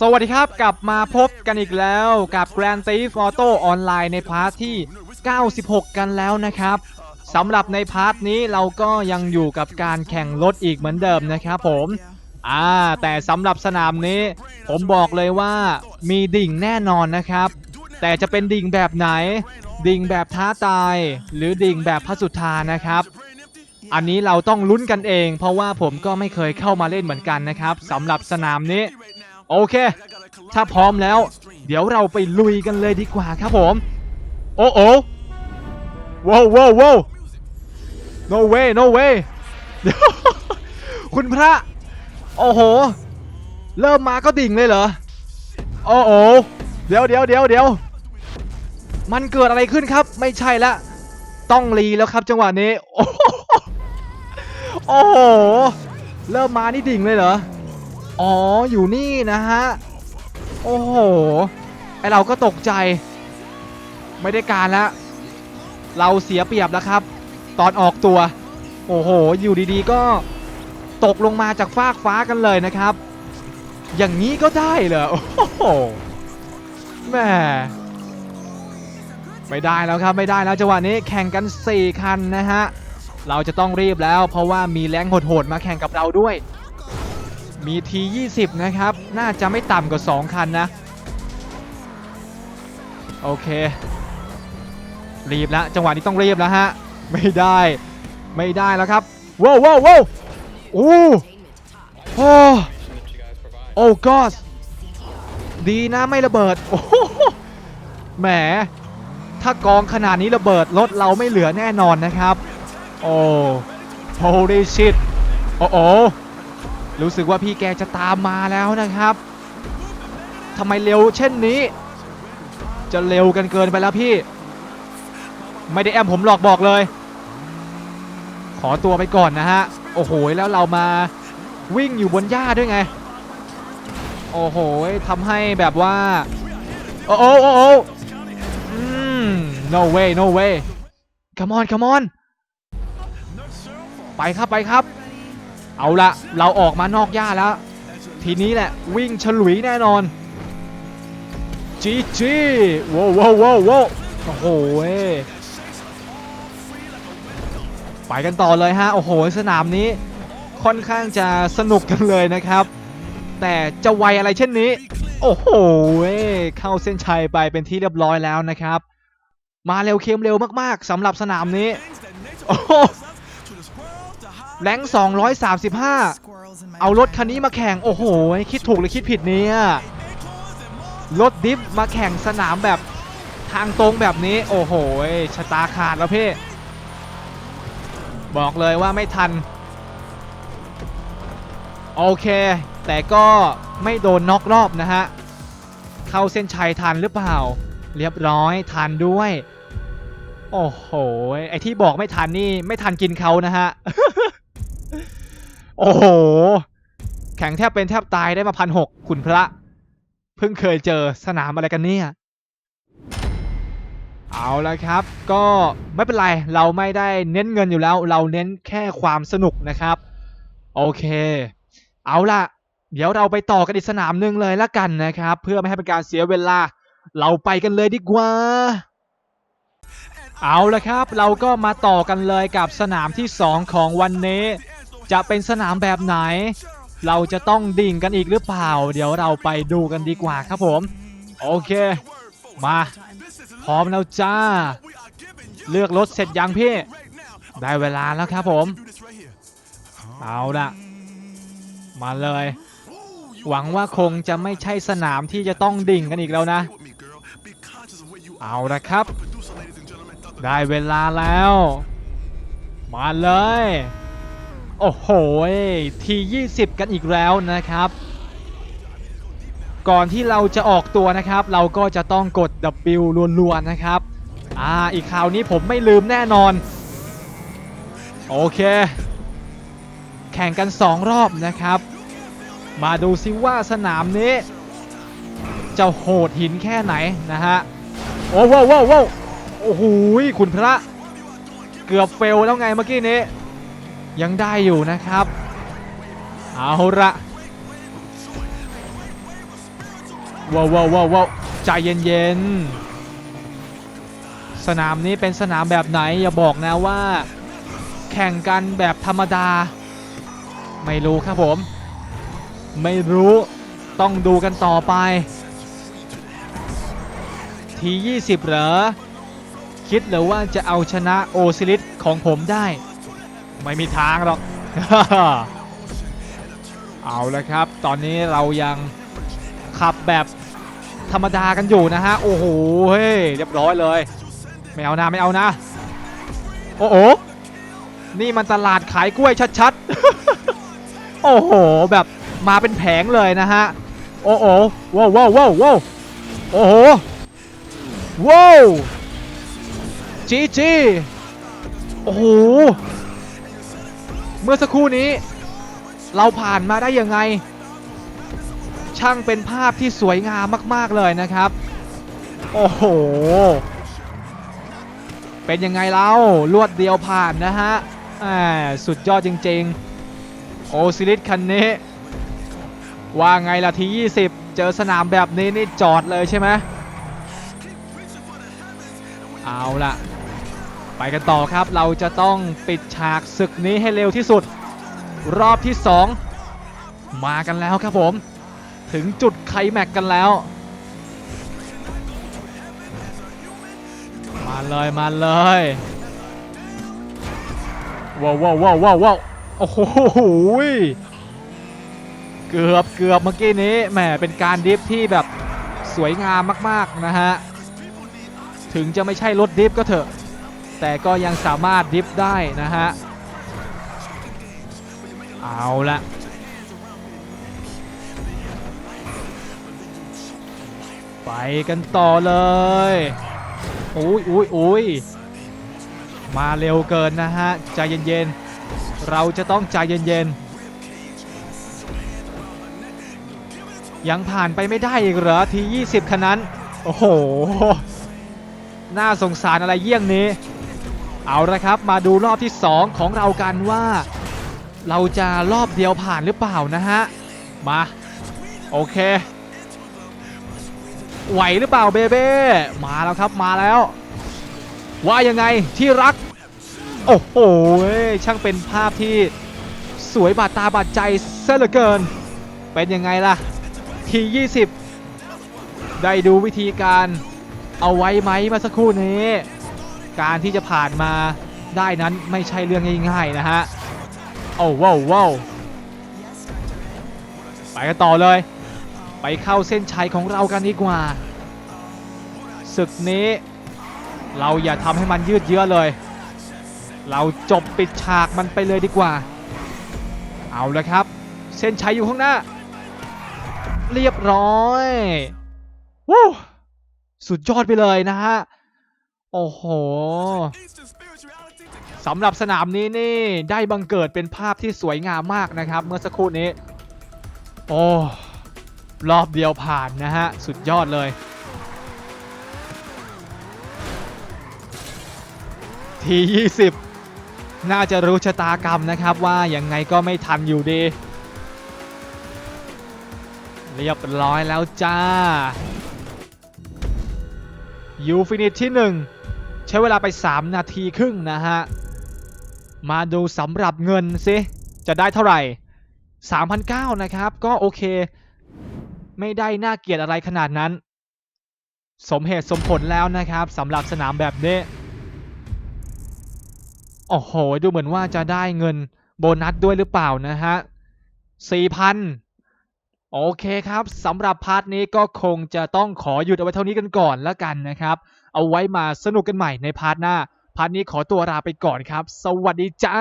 สวัสดีครับกลับมาพบกันอีกแล้วกับ Grand Theft Auto ออนไลน์ในพาร์ทที่ 96 กันแล้วนะครับสำหรับในพาร์ทนี้เราก็ยังอยู่กับการแข่งรถอีกเหมือนเดิมนะครับผมอ่าแต่สำหรับสนามนี้ ผมบอกเลยว่ามีดิ่งแน่นอนนะครับ แต่จะเป็นดิ่งแบบไหน ดิ่งแบบท้าตาย หรือดิ่งแบบพระสุธานะครับอันนี้เราต้องลุ้นกันเอง เพราะว่าผมก็ไม่เคยเข้ามาเล่นเหมือนกันนะครับสำหรับสนามนี้ โอเค ถ้าพร้อมแล้ว เดี๋ยวเราไปลุยกันเลยดีกว่าครับผม โอ้โอ้ว้าวว้าวว้าว no way no way เดี๋ยวคุณพระ โอ้โห เริ่มมาก็ดิ่งเลยเหรอ โอ้โหเดี๋ยวเดี๋ยวเดี๋ยวเดี๋ยวมันเกิดอะไรขึ้นครับ ไม่ใช่ละ ต้องรีแล้วครับจังหวะนี้ โอ้โหโอ้โหเริ่มมานี่ดิ่งเลยเหรอ อ๋ออยู่นี่นะฮะ โอ้โห ไอเราก็ตกใจ ไม่ได้การแล้ว เราเสียเปรียบแล้วครับ ตอนออกตัว โอ้โห อยู่ดีๆก็ตกลงมาจากฟากฟ้ากันเลยนะครับ อย่างนี้ก็ได้เหรอ โอ้โหแม่ไม่ได้แล้วครับไม่ได้แล้วจังหวะนี้แข่งกัน 4 คันนะฮะ เราจะต้องรีบแล้วเพราะว่ามีแรงโหดๆมาแข่งกับเราด้วย มีที20 นะครับ น่าจะไม่ต่ำกว่า 2 คันนะ โอเค รีบแล้ว จังหวะนี้ต้องรีบแล้วฮะ ไม่ได้ ไม่ได้แล้วครับว้าวว้าวว้าวโอ้โหโอ้กอสดีนะไม่ระเบิด โอ้โหแหม ถ้ากองขนาดนี้ระเบิด รถเราไม่เหลือแน่นอนนะครับ โอ้ holy shit โอ้โอ รู้สึกว่าพี่แกจะตามมาแล้วนะครับทำไมเร็วเช่นนี้ จะเร็วกันเกินไปแล้วพี่ ไม่ได้แอมผมหลอกบอกเลย ขอตัวไปก่อนนะฮะ โอ้โหแล้วเรามาวิ่งอยู่บนหญ้าด้วยไง โอ้โหทำให้แบบว่า โอ้โอ้โอ้โอ้อืม no way no way come on come on ไปครับไปครับ เอาละเราออกมานอกหญ้าแล้ว ทีนี้แหละวิ่งฉลุยแน่นอนจีจีว้าวว้าวว้าวว้าวโอ้โหไปกันต่อเลยฮะ โอ้โห สนามนี้ค่อนข้างจะสนุกกันเลยนะครับ แต่จะไวอะไรเช่นนี้ โอ้โห เข้าเส้นชัยไปเป็นที่เรียบร้อยแล้วนะครับ มาเร็วเค็มเร็วมากๆสำหรับสนามนี้ โอ้โแรง235 เอารถคันนี้มาแข่ง โอ้โห คิดถูกหรือคิดผิดเนี่ย รถดิฟมาแข่งสนามแบบทางตรงแบบนี้ โอ้โห ชะตาขาดแล้วพี่บอกเลยว่าไม่ทัน โอเค แต่ก็ไม่โดนน็อกรอบนะฮะ เข้าเส้นชัยทันหรือเปล่า เรียบร้อยทันด้วย โอ้โห ไอที่บอกไม่ทันนี่ ไม่ทันกินเขานะฮะ โอ้โห แข่งแทบเป็นแทบตายได้มาพันหกคุณพระ เพิ่งเคยเจอสนามอะไรกันเนี่ย เอาละครับ ก็ไม่เป็นไร เราไม่ได้เน้นเงินอยู่แล้ว เราเน้นแค่ความสนุกนะครับ โอเค เอาละเดี๋ยวเราไปต่อกันอีกสนามหนึ่งเลยละกันนะครับ เพื่อไม่ให้เป็นการเสียเวลา เราไปกันเลยดีกว่า เอาละครับ เราก็มาต่อกันเลยกับสนามที่ 2 ของวันนี้ จะเป็นสนามแบบไหน เราจะต้องดิ่งกันอีกหรือเปล่า เดี๋ยวเราไปดูกันดีกว่าครับผม โอเค มา พร้อมแล้วจ้า เลือกรถเสร็จยังพี่ ได้เวลาแล้วครับผม เอาละมาเลย หวังว่าคงจะไม่ใช่สนามที่จะต้องดิ่งกันอีกแล้วนะ เอาละครับ ได้เวลาแล้ว มาเลย โอ้โหที20 กันอีกแล้วนะครับ ก่อนที่เราจะออกตัวนะครับ เราก็จะต้องกด W รัวๆนะครับ อ่า อีกคราวนี้ผมไม่ลืมแน่นอน โอเค แข่งกัน 2 รอบนะครับ มาดูซิว่าสนามนี้ จะโหดหินแค่ไหนนะฮะ โอ้ว้าวว้าวว้าวโอ้โหคุณพระ เกือบเฟลแล้วไงเมื่อกี้นี้ ยังได้อยู่นะครับ เอาละว้าวว้าวว้าวใจเย็นๆ สนามนี้เป็นสนามแบบไหนอย่าบอกนะว่า แข่งกันแบบธรรมดา ไม่รู้ครับผม ไม่รู้ต้องดูกันต่อไป ที 20 เหรอ คิดหรือว่าจะเอาชนะโอซิลิสของผมได้ ไม่มีทางหรอก เอาละครับ ตอนนี้เรายังขับแบบธรรมดากันอยู่นะฮะ โอ้โห เฮ้ย เรียบร้อยเลย ไม่เอานะ ไม่เอานะ โอ้โห นี่มันตลาดขายกล้วยชัดๆ โอ้โห แบบมาเป็นแผงเลยนะฮะ โอ้โหว้าวว้าวว้าวว้าวโอ้โห ว้าวจีจีโอ้โห เมื่อสักครู่นี้ เราผ่านมาได้ยังไง ช่างเป็นภาพที่สวยงามมาก ๆ เลยนะครับ โอ้โห เป็นยังไงเล่าลวดเดียวผ่านนะฮะสุดยอดจริง ๆ โอซิลิสคันนี้ ว่าไงล่ะที 20 เจอสนามแบบนี้นี่จอดเลยใช่ไหมเอาล่ะ ไปกันต่อครับเราจะต้องปิดฉากศึกนี้ให้เร็วที่สุด รอบที่ 2 มากันแล้วครับผม ถึงจุดไคลแม็กกันแล้ว มาเลยมาเลยว้าวว้าวว้าวว้าวว้าวโอ้โหเกือบเกือบเมื่อกี้นี้แหมเป็นการดิฟที่แบบสวยงามมาก ๆ นะฮะ ถึงจะไม่ใช่รถดิฟก็เถอะ แต่ก็ยังสามารถดิฟได้นะฮะ เอาละไปกันต่อเลยอุ้ยอุ้ยอุ้ยมาเร็วเกินนะฮะ ใจเย็นๆ เราจะต้องใจเย็นๆ ยังผ่านไปไม่ได้อีกเหรอที 20 คันนั้น โอ้โห น่าสงสารอะไรเยี่ยงนี้ เอาละครับ มาดูรอบที่ 2 ของเรากันว่า เราจะรอบเดียวผ่านหรือเปล่านะฮะ มา โอเค ไหวหรือเปล่าเบเบ้มาแล้วครับมาแล้ว ว่ายังไงที่รัก โอ้โหช่างเป็นภาพที่สวยบาดตาบาดใจเสียเหลือเกิน เป็นยังไงล่ะ ที 20 ได้ดูวิธีการเอาไว้ไหมมาสักครู่นี้ การที่จะผ่านมาได้นั้นไม่ใช่เรื่องง่ายๆนะฮะโอ้ว้าวว้าวไปกันต่อเลย ไปเข้าเส้นชัยของเรากันดีกว่าศึกนี้ เราอย่าทำให้มันยืดเยื้อเลย เราจบปิดฉากมันไปเลยดีกว่า เอาละครับ เส้นชัยอยู่ข้างหน้า เรียบร้อยวู้สุดยอดไปเลยนะฮะ โอ้โหสำหรับสนามนี้นี่ได้บังเกิดเป็นภาพที่สวยงามมากนะครับ เมื่อสักครู่นี้ โอ้รอบเดียวผ่านนะฮะ สุดยอดเลย ที 20 น่าจะรู้ชะตากรรมนะครับว่ายังไงก็ไม่ทันอยู่ดี เรียบร้อยแล้วจ้า ยูฟินิตที่ 1 ใช้เวลาไป 3 นาทีครึ่งนะฮะ มาดูสำหรับเงินสิจะได้เท่าไหร่3,009นะครับ ก็โอเค ไม่ได้น่าเกลียดอะไรขนาดนั้น สมเหตุสมผลแล้วนะครับสำหรับสนามแบบนี้ โอ้โห ดูเหมือนว่าจะได้เงินโบนัสด้วยหรือเปล่านะฮะ4,000 โอเคครับสำหรับพาร์ทนี้ก็คงจะต้องขอหยุดเอาไว้เท่านี้กันก่อนแล้วกันนะครับ เอาไว้มาสนุกกันใหม่ในพาร์ทหน้า พาร์ทนี้ขอตัวลาไปก่อนครับ สวัสดีจ้า